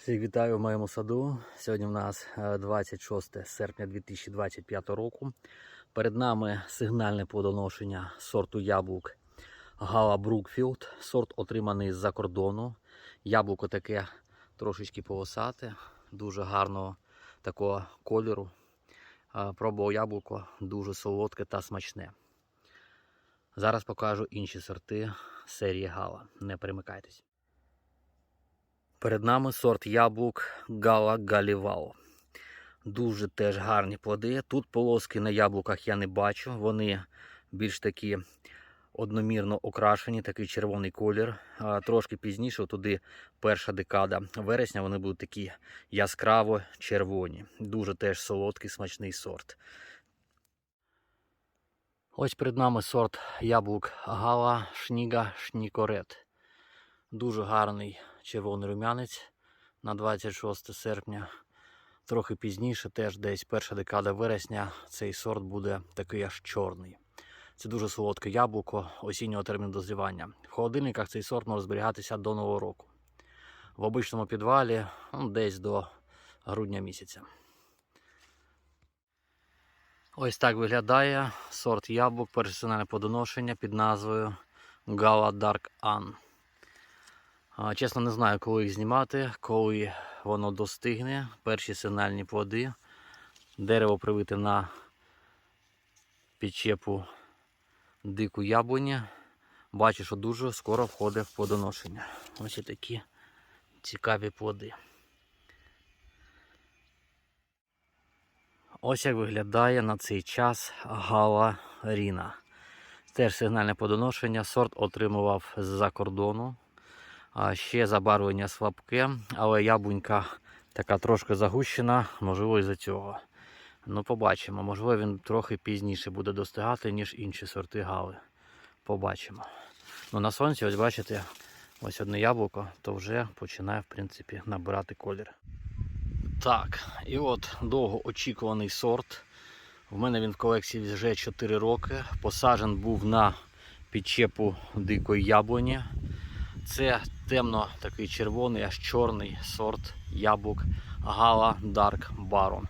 Всіх вітаю в моєму саду. Сьогодні в нас е, 26 серпня 2025 року. Перед нами сигнальне плодоношення сорту яблук Гала Брукфілд. Сорт отриманий з-за кордону. Яблуко таке трошечки полосате, дуже гарного такого кольору. Е, Пробував яблуко дуже солодке та смачне. Зараз покажу інші сорти серії Гала. Не перемикайтесь. Перед нами сорт яблук Гала Галівал. Дуже теж гарні плоди. Тут полоски на яблуках я не бачу. Вони більш такі одномірно окрашені, такий червоний колір. Трошки пізніше, туди перша декада вересня, вони будуть такі яскраво червоні. Дуже теж солодкий, смачний сорт. Ось перед нами сорт яблук Гала Шніга Шнікорет. Дуже гарний червоний рум'янець на 26 серпня. Трохи пізніше, теж десь перша декада вересня, цей сорт буде такий аж чорний. Це дуже солодке яблуко осіннього терміну дозрівання. В холодильниках цей сорт може зберігатися до Нового року. В обичному підвалі ну, десь до грудня місяця. Ось так виглядає сорт яблук персональне подоношення під назвою Gala Dark An. Чесно, не знаю, коли їх знімати, коли воно достигне. Перші сигнальні плоди. Дерево привите на підчепу дику яблуні. Бачу, що дуже скоро входить в плодоношення. Ось такі цікаві плоди. Ось як виглядає на цей час гала Ріна. Теж сигнальне плодоношення. Сорт отримував з-за кордону. Ще забарвлення слабке, але яблунька така трошки загущена, можливо, із-за цього. Ну, побачимо. Можливо, він трохи пізніше буде достигати, ніж інші сорти гали. Побачимо. Ну, на сонці, ось бачите, ось одне яблуко, то вже починає, в принципі, набирати колір. Так, і от довгоочікуваний сорт. В мене він в колекції вже 4 роки. Посаджен був на підчепу дикої яблуні. Це темно такий червоний, аж чорний сорт яблук Гала Dark Baron.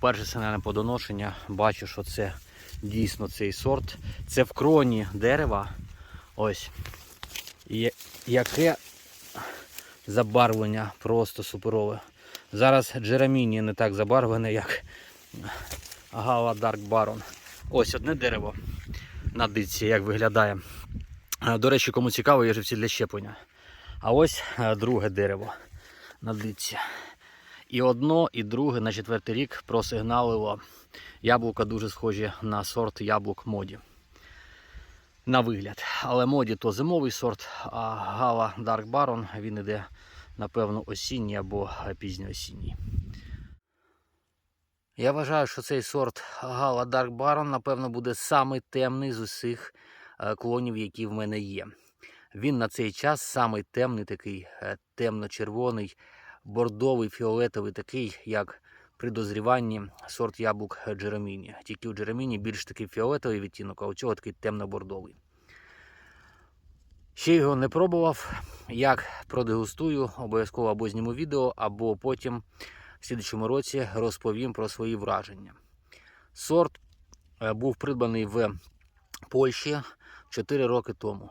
Перше сигнальне подоношення. Бачу, що це дійсно цей сорт. Це в кроні дерева. Ось. І яке забарвлення просто суперове. Зараз Джераміні не так забарвлене, як Гала Dark Baron. Ось одне дерево на диці, як виглядає. Е, До речі, кому цікаво, є живці для щеплення. А ось е, друге дерево на дитці. І одно, і друге на четвертий рік просигналило. Яблука дуже схожі на сорт яблук моді. На вигляд. Але моді то зимовий сорт, а Гала Dark Baron він іде, напевно, осінній або пізньоосінній. Я вважаю, що цей сорт Гала Dark Baron, напевно, буде самий темний з усіх е, клонів, які в мене є. Він на цей час самий темний, такий е, темно-червоний, бордовий, фіолетовий, такий, як при дозріванні сорт яблук Джереміні. Тільки у Джереміні більш такий фіолетовий відтінок, а у цього такий темно-бордовий. Ще його не пробував. Як продегустую, обов'язково або зніму відео, або потім в слідчому році розповім про свої враження. Сорт е, був придбаний в Польщі 4 роки тому.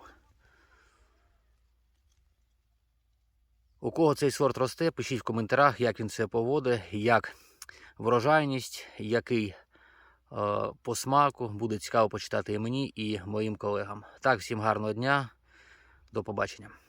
У кого цей сорт росте, пишіть в коментарях, як він це поводить, як врожайність, який е, по смаку. Буде цікаво почитати і мені, і моїм колегам. Так, всім гарного дня. До побачення.